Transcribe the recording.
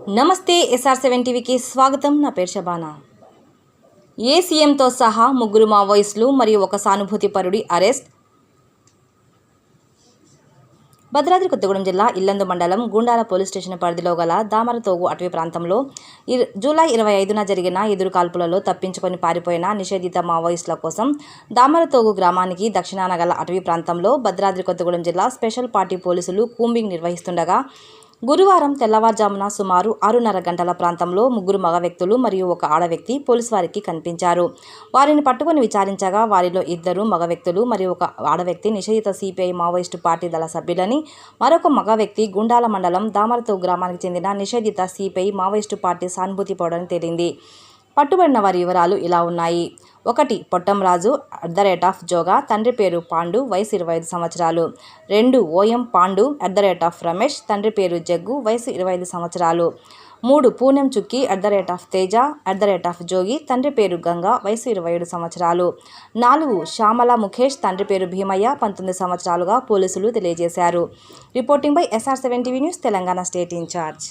నమస్తే SR seven టీవీకి స్వాగతం. నా పేరు షబానా ఏ సీఎంతో సహా ముగ్గురు మావోయిస్టులు మరియు ఒక సానుభూతి పరుడి అరెస్ట్? భద్రాద్రి కొత్తగూడెం జిల్లా ఇల్లందు మండలం గుండాల పోలీస్ స్టేషన్ పరిధిలో గల దామరతోగు అటవీ ప్రాంతంలో జూలై ఇరవై ఐదున జరిగిన ఎదురు కాల్పులలో తప్పించుకొని పారిపోయిన నిషేధిత మావోయిస్టుల కోసం దామరతోగు గ్రామానికి దక్షిణాన గల అటవీ ప్రాంతంలో భద్రాద్రి కొత్తగూడెం జిల్లా స్పెషల్ పార్టీ పోలీసులు కూంబింగ్ నిర్వహిస్తుండగా గురువారం తెల్లవారుజామున సుమారు ఆరున్నర గంటల ప్రాంతంలో ముగ్గురు మగ వ్యక్తులు మరియు ఒక ఆడ వ్యక్తి పోలీసు వారికి కనిపించారు. వారిని పట్టుకొని విచారించగా వారిలో ఇద్దరు మగ వ్యక్తులు మరియు ఒక ఆడ వ్యక్తి నిషేధిత సిపిఐ మావోయిస్టు పార్టీ దళ సభ్యులని మరొక మగ వ్యక్తి గుండాల మండలం దామరతో గ్రామానికి చెందిన నిషేధిత సిపిఐ మావోయిస్టు పార్టీ సానుభూతి పౌడని తేలింది. పట్టుబడిన వారి వివరాలు ఇలా ఉన్నాయి. ఒకటి Pottamraju at the rate of Joga తండ్రి పేరు పాండు వయసు ఇరవై ఐదు సంవత్సరాలు. రెండు Oyam Pandu at the rate of Ramesh తండ్రి పేరు జగ్గు వయసు ఇరవై ఐదు సంవత్సరాలు. మూడు Punem Chukki at the rate of Teja at the rate of Jogi తండ్రి పేరు గంగా వయసు ఇరవై ఏడు సంవత్సరాలు. నాలుగు శ్యామల ముఖేష్ తండ్రి పేరు భీమయ్య పంతొమ్మిది సంవత్సరాలుగా పోలీసులు తెలియజేశారు. Reporting by SR seven TV news Telangana state incharge.